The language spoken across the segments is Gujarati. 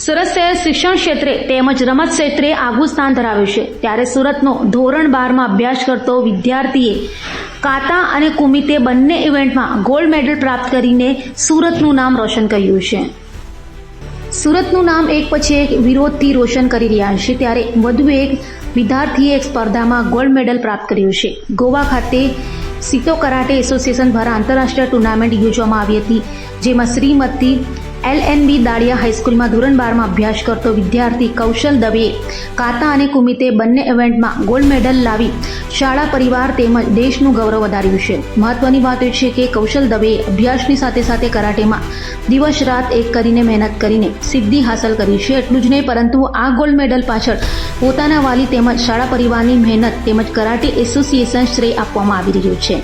સુરત શહેર શિક્ષણ ક્ષેત્રે તેમજ રમત ક્ષેત્રે આગવું સ્થાન ધરાવે છે. ત્યારે સુરતનો ધોરણ બારમાં અભ્યાસ કરતો વિદ્યાર્થીએ કાતા અને કુમિતે બંને ઇવેન્ટમાં ગોલ્ડ મેડલ પ્રાપ્ત કરીને સુરતનું નામ રોશન કર્યું છે. સુરતનું નામ એક પછી એક વિરોધથી રોશન કરી રહ્યા છે. ત્યારે વધુ એક વિદ્યાર્થીએ એક સ્પર્ધામાં ગોલ્ડ મેડલ પ્રાપ્ત કર્યું છે. ગોવા ખાતે સીતો કરાટે એસોસિએશન દ્વારા આંતરરાષ્ટ્રીય ટુર્નામેન્ટ યોજવામાં આવી હતી, જેમાં Shrimati L N B Dalia હાઈસ્કૂલમાં ધોરણ બારમાં અભ્યાસ કરતો વિદ્યાર્થી કૌશલ દવેએ કાતા અને કુમિતે બંને ઇવેન્ટમાં ગોલ્ડ મેડલ લાવી શાળા પરિવાર તેમજ દેશનું ગૌરવ વધાર્યું છે. મહત્વની વાત એ છે કે કૌશલ દવેએ અભ્યાસની સાથે સાથે કરાટેમાં દિવસ રાત એક કરીને મહેનત કરીને સિદ્ધિ હાંસલ કરી છે એટલું જ નહીં, પરંતુ આ ગોલ્ડ મેડલ પાછળ પોતાના વાલી તેમજ શાળા પરિવારની મહેનત તેમજ કરાટે એસોસિએશન શ્રેય આપવામાં આવી રહ્યું છે.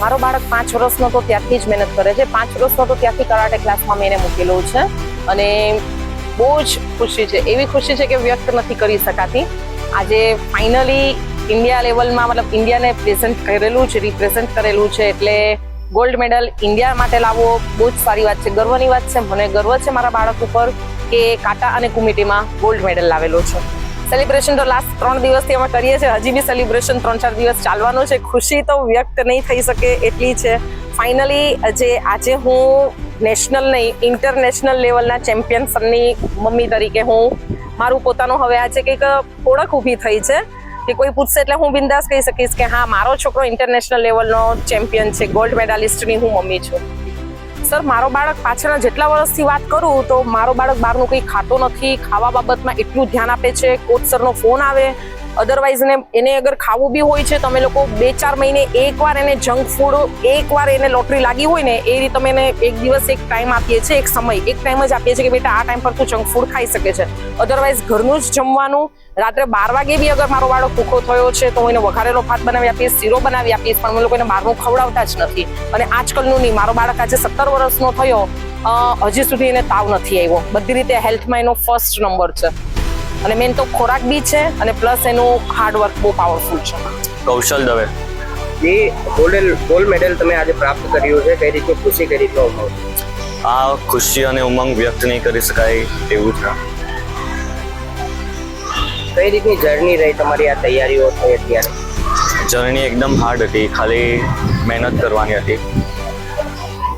મારો બાળક પાંચ વર્ષનો તો ત્યારથી જ મહેનત કરે છે. પાંચ વર્ષનો તો ત્યારથી કરાટે ક્લાસમાં મેં એને મૂકેલો છે. અને બહુ જ ખુશી છે. એવી ખુશી છે કે વ્યક્ત નથી કરી શકાતી. આજે ફાઇનલી ઇન્ડિયા લેવલમાં મતલબ ઇન્ડિયાને પ્રેઝન્ટ કરેલું છે, રિપ્રેઝન્ટ કરેલું છે. એટલે ગોલ્ડ મેડલ ઇન્ડિયા માટે લાવવો બહુ જ સારી વાત છે. ગર્વની વાત છે. મને ગર્વ છે મારા બાળક ઉપર કે કાટા અને કુમિટીમાં ગોલ્ડ મેડલ લાવેલો છે. સેલિબ્રેશન તો લાસ્ટ ત્રણ દિવસથી અમે કરીએ છીએ. હજી બી સેલિબ્રેશન ત્રણ ચાર દિવસ ચાલવાનું છે. ખુશી તો વ્યક્ત નહીં થઈ શકે એટલી છે. ફાઇનલી જે આજે હું નેશનલ નહીં ઇન્ટરનેશનલ લેવલના ચેમ્પિયન્સની મમ્મી તરીકે હું મારું પોતાનું હવે આજે કંઈક ઓળખ ઊભી થઈ છે કે કોઈ પૂછશે એટલે હું બિંદાસ કહી શકીશ કે હા, મારો છોકરો ઇન્ટરનેશનલ લેવલનો ચેમ્પિયન છે. ગોલ્ડ મેડાલિસ્ટની હું મમ્મી છું. સર, મારો બાળક પાછળના જેટલા વર્ષથી વાત કરું તો મારો બાળક બહારનું કંઈ ખાતો નથી, ખાવા બાબતમાં એટલું ધ્યાન આપે છે, કોચ સરનો ફોન આવે અધરવાઇઝ એને એને અગર ખાવું બી હોય છે તમે લોકો બે ચાર મહિને એકવાર એને જંક ફૂડ એકવાર એને લોટરી લાગી હોય ને, એ રીતે અમે એને એક દિવસ એક ટાઈમ આપીએ છીએ, એક સમય. એક ટાઈમ જ આપીએ છીએ કે બેટા આ ટાઈમ પર તું જંક ફૂડ ખાઈ શકે છે. અધરવાઇઝ ઘરનું જ જમવાનું, રાત્રે બાર વાગે બી અગર મારો બાળક ભૂખો થયો છે, તો હું એને વઘારેલો ભાત બનાવી આપીશ, શીરો બનાવી આપીશ, પણ અમે લોકો એને બહારનું ખવડાવતા જ નથી. અને આજકાલનું નહીં, મારો બાળક આજે સત્તર વર્ષનો થયો હજી સુધી એને તાવ નથી આવ્યો. બધી રીતે હેલ્થમાં એનો ફર્સ્ટ નંબર છે. અને મેન તો ખોરાક બી છે અને પ્લસ એનું હાર્ડવર્ક બહુ પાવરફુલ છે. કૌશલ દવે. જે ગોલ્ડ ગોલ્ડ મેડલ તમે આજે પ્રાપ્ત કર્યું છે કઈ રીતની ખુશી કઈ રીતનો અનુભવ આ ખુશી અને ઉમંગ વ્યક્ત નહીં કરી શકાય એવું છે કઈ રીતની જર્ની રહી તમારી આ તૈયારીઓ થઈ અત્યારે? જર્ની એકદમ હાર્ડ હતી ખાલી મહેનત કરવાની હતી.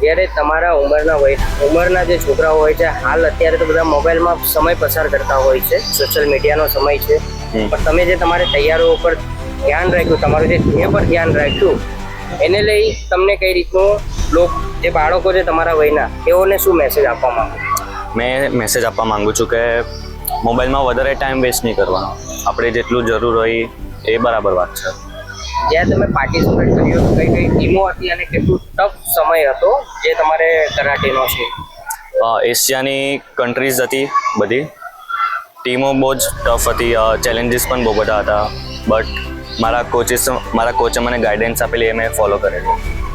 જ્યારે તમારા ઉંમરના વય ઉંમરના જે છોકરાઓ હોય છે હાલ અત્યારે તો બધા મોબાઈલમાં સમય પસાર કરતા હોય છે. સોશિયલ મીડિયાનો સમય છે. પણ તમે જે તમારી તૈયારીઓ ઉપર ધ્યાન રાખ્યું તમારું જે ધ્યેય પર ધ્યાન રાખ્યું એને લઈ તમને કઈ રીતનું લોક જે બાળકો છે તમારા વયના તેઓને શું મેસેજ આપવા માંગો મેં મેસેજ આપવા માંગુ છું કે મોબાઈલમાં વધારે ટાઈમ વેસ્ટ નહીં કરવાનો. આપણે જેટલું જરૂર હોય એ બરાબર વાત છે. જ્યાં તમે પાર્ટિસિપેટ કર્યું કઈ કઈ ટીમો હતી અને કેટલું ટફ સમય હતો જે તમારે કરાટેનો છે? એશિયાની કન્ટ્રીઝ હતી બધી. ટીમો બહુ જ ટફ હતી. ચેલેન્જીસ પણ બહુ બધા હતા. બટ મારા કોચિસ મારા કોચે મને ગાઈડન્સ આપેલી, એ મેં ફોલો કરેલું.